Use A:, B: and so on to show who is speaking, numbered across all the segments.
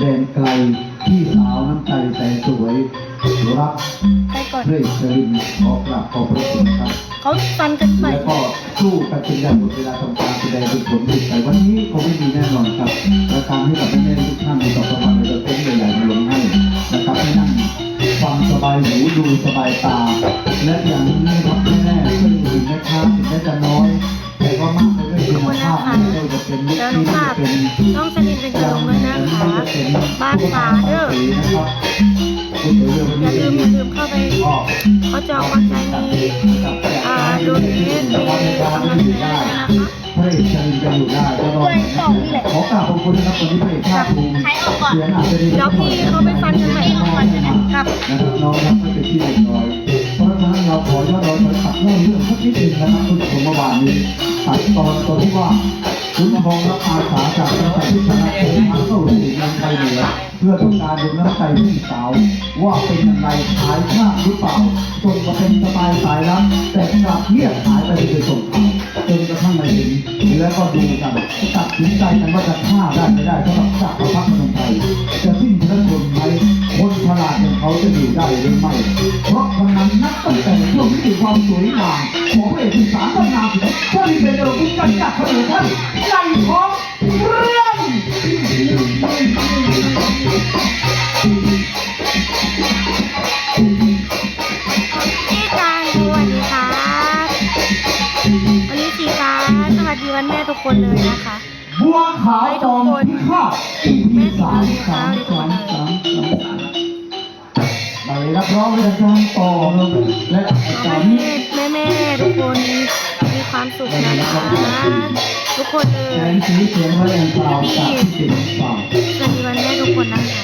A: แดนไกลพี่สาวน้ำใจใจสวยรับ
B: ไปก่อน
A: เพลงสลินขอกราบขอบพระคุณครับ
B: เขาฟันกันไป
A: แล้วก็สู้กันจนได้หมดเวลาทำการแสดงเป็นผลดีแต่วันนี้คงไม่มีแน่นอนครับและการให้กับแม่ๆทุกท่านมีต่อสวรรค์เราเต้นใหญ่ๆมาลงให้นะครับให้นั่งฟังสบายหูดูสบายตา และอย่างนี้นะครับแม่ๆซึ่งถึงแม่ค้าถึงแม้จะน้อย แต่ก็มากในเรื่องคุณภาพไม่ว่าจะเป็นลูก
B: แล้ว
A: ชิ้
B: น้อง
A: น
B: ภาพ
A: เป็น
B: น้องสลินเป็นานฟ้าเด้อ
A: นะครับคุณเอ๋ยวัน
B: อย่า
A: นี้
B: ลืมอย่าลืมเข้าไป
A: ก็
B: เขาจองวัดใจมีอ่าโดนเทสมีกำลังใจนะคะ
A: พระเอกชลินจะอยู่ได้ก็รอขอกราบขอบคุณนะครับวันนี้พระเอกภาคภูมิเสียงอาจจะดี
B: เดี๋ยวพี่เขาไปฟันกันใหม่ครับ
A: นะครับน้องครับก็เป็นที่เรียบร้อยเพราะฉะนั้นเราขอย้อนรอยไปตัดเล่าเรื่องสักนิดหนึ่งนะครับคุณผู้ชมเมื่อวานนี้ตัดตอนตอนที่ว่าคุณทองรับอาสาจากจังหวัดพิษณุโลก เพื่อต้องการดูน้ำใจพี่สาว ว่าเป็นยังไงขายข้าหรือเปล่าจนมาเป็นสไตล์สายลับแต่กลับเงียบหายไปโดยส่งจนกระทั่งมาเห็นแล้วก็ดูกันตัดสินใจกันว่าจะฆ่าได้ไม่ได้สำหรับจักรพรรดิเมืองไทยจะสิ้นพระชนไหมคนฉลาดอย่างเขาจะอยู่ได้หรือไม่เพราะวันนั้นนับตั้งแต่ช่วงที่มีความสวยงามของพระเอกสามพระนามก็มีเป็นเดิมคุณกันจักรพรรดิท่านในท้อง
B: คนเลยนะคะ
A: บัวขาวจอมพิฆาต EP สามสามสามสามสามไปรับร้องอาจารย์ต่อและอา
B: ขอ
A: จาร
B: ให้
A: ย์นี้
B: แม่แม่ๆทุกคนมีความสุขนะคะทุกคนเล
A: แส
B: ย
A: งสีเสียงและแรงกล่าวจากที่เสียงฝ่า
B: สวัสดีวันแม่ทุกคนนะคะ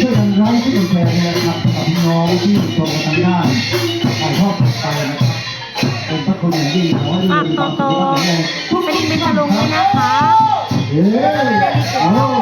A: ช่วยกันไลค์ช่วยกันแชร์นะครับกับพี่น้องที่ชมทางด้านถ่ายทอดไปนะครับเป็นพระคุณอย่างยิ่งขอให้
B: ฝาก
A: มี
B: โต
A: ความ
B: โต
A: สุขและแข็งแรง
B: สลิ